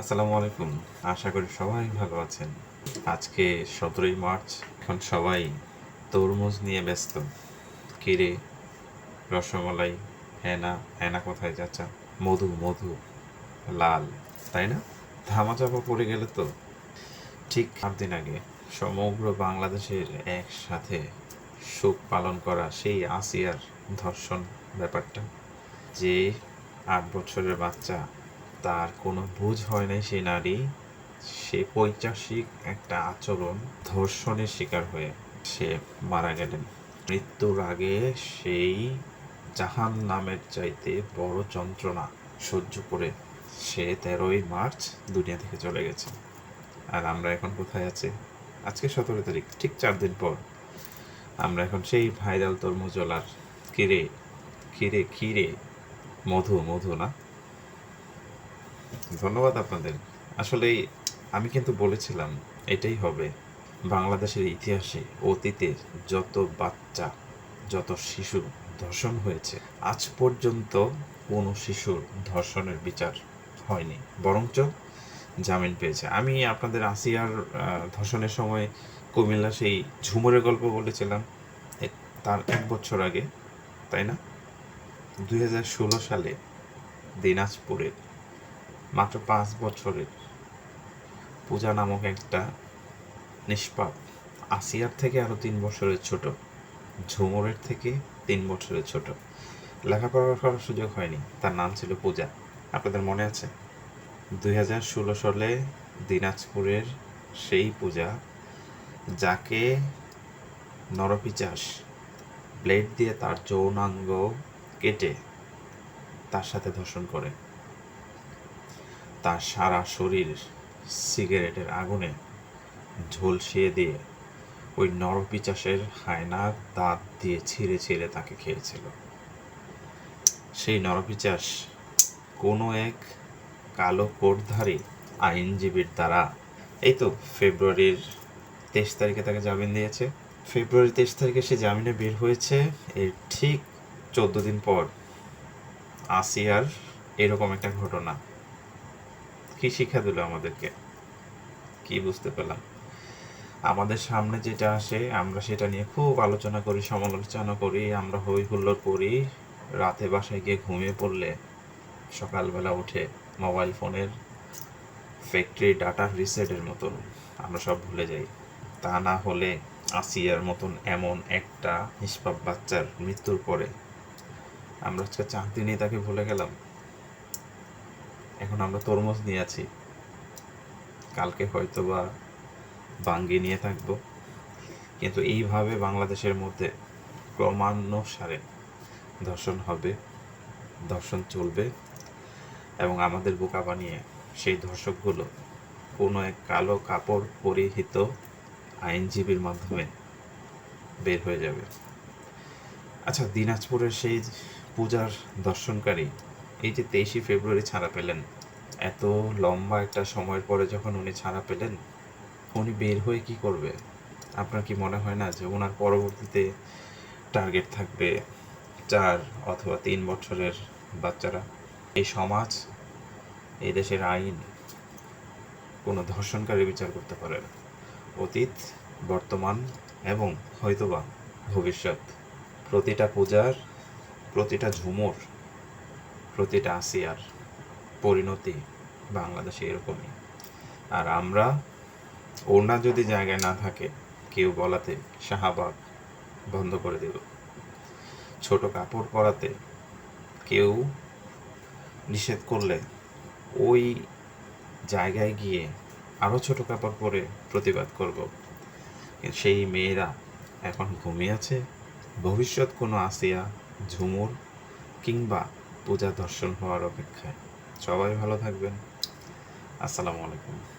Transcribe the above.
আসসালামু আলাইকুম। আশা করি সবাই ভালো আছেন। আজকে সতেরোই মার্চ, এখন সবাই তরমুজ নিয়ে ব্যস্ত। কিরে রসমালাই, হেনা হেনা কোথায় যাচ্ছা মধু মধু, লাল, তাই না? ধামা চাপা পড়ে গেলে তো। ঠিক আট দিন আগে সমগ্র বাংলাদেশের একসাথে শোক পালন করা সেই আসিয়ার ধর্ষণ ব্যাপারটা। যে আট বছরের বাচ্চা তার কোনো বুঝ হয় নাই সেই নারী। সে পৈচাসিক একটা আচরণ ধর্ষণের শিকার হয়ে সে মারা গেলেন। মৃত্যুর আগে সেই জাহান নামের চাইতে বড় যন্ত্রণা সহ্য করে সে তেরোই মার্চ দুনিয়া থেকে চলে গেছে। আর আমরা এখন কোথায় আছি? আজকে সতেরো তারিখ, ঠিক চার দিন পর। আমরা এখন সেই ভাইরাল তরমুজলার কিরে কিরে কিরে? মধু মধু না? ধন্যবাদ আপনাদের। আসলে আমি কিন্তু বলেছিলাম, এটাই হবে। বাংলাদেশের ইতিহাসে অতীতের যত বাচ্চা, যত শিশু ধর্ষণ হয়েছে, আজ পর্যন্ত কোনো শিশুর ধর্ষণের বিচার হয়নি। বরঞ্চ জামিন পেয়েছে। আমি আপনাদের আসিয়ার ধর্ষণের সময় কুমিল্লা সেই ঝুমুরের গল্প বলেছিলাম। তার এক বছর আগে, তাই না? দুই হাজার ষোলো সালে দিনাজপুরের মাত্র পাঁচ বছরের। পূজা নামক একটা নিষ্পাপ আসিয়ার থেকে আরও তিন বছরের ছোট, ঝুমুরের থেকে তিন বছরের ছোট। লেখাপড়া করার সুযোগ হয়নি, তার নাম ছিল পূজা। আপনাদের মনে আছে? দুই হাজার ষোলো সালে দিনাজপুরের সেই পূজা, যাকে নরপিচাস ব্লেড দিয়ে তার যৌনাঙ্গ কেটে তার সাথে ধর্ষণ করে। তার সারা শরীর সিগারেটের আগুনে ঝলসিয়ে দিয়ে ওই নরপিচাসের হায়নার দাঁত দিয়ে ছিঁড়ে ছিঁড়ে তাকে খেয়েছিল। সেই নরপিচাস কোনো এক কালো কোটধারী আইনজীবীর দ্বারা এই তো ফেব্রুয়ারির তেইশ তারিখে তাকে জামিন দিয়েছে। ফেব্রুয়ারি তেইশ তারিখে সে জামিনে বের হয়েছে। এর ঠিক চোদ্দ দিন পর আসিয়ার এরকম একটা ঘটনা। কি শিক্ষা দিল আমাদেরকে? কি বুঝতে পেলাম? আমাদের সামনে যেটা আসে, আমরা সেটা নিয়ে খুব আলোচনা করি, সমালোচনা করি, আমরা হই হুল্লোড় করি। রাতে বাসায় গিয়ে ঘুমিয়ে পড়লে সকালবেলা উঠে মোবাইল ফোনের ফ্যাক্টরি ডাটা রিসেটের মতন আমরা সব ভুলে যাই। তা না হলে আসিয়ার মতন এমন একটা নিষ্পাপ বাচ্চার মৃত্যুর পরে আমরা আজকে চার দিনেই তাকে ভুলে গেলাম। এখন আমরা তরমুজ নিয়ে আছি। কালকে হয়তো বা বাঙ্গি নিয়ে থাকব। কিন্তু এইভাবে বাংলাদেশের মধ্যে ক্রমানুসারে ধর্ষণ হবে, ধর্ষণ চলবে এবং আমাদের বোকা বানিয়ে সেই ধর্ষকগুলো কোনো এক কালো কাপড় পরিহিত আইনজীবীর মাধ্যমে বের হয়ে যাবে। আচ্ছা দিনাজপুরের সেই পূজার দর্শনকারী এই যে তেইশে ফেব্রুয়ারি ছাড়া পেলেন, এত লম্বা একটা সময়ের পরে যখন উনি ছাড়া পেলেন, উনি বের হয়ে কি করবে? আপনার কি মনে হয় না যে ওনার পরবর্তীতে টার্গেট থাকবে চার অথবা তিন বছরের বাচ্চারা? এই সমাজ, এই দেশের আইন কোনো ধর্ষণকারী বিচার করতে পারে না। অতীত, বর্তমান এবং হয়তোবা ভবিষ্যৎ। প্রতিটা পূজার, প্রতিটা ঝুমুর প্রতিটা আসিয়ার পরিণতি বাংলাদেশে এরকমই। আর আমরা ওনা যদি জায়গায় না থাকে, কেউ বলাতে শাহবাগ বন্ধ করে দেব ছোট কাপড় পরাতে কেউ নিষেধ করলে ওই জায়গায় গিয়ে আরও ছোট কাপড় পরে প্রতিবাদ করব। সেই মেয়েরা এখন ঘুমিয়ে আছে। ভবিষ্যৎ কোনো আসিয়া ঝুমুর কিংবা পূজা দর্শন হওয়ার অপেক্ষায়। সবাই ভালো থাকবেন। আসসালামু আলাইকুম।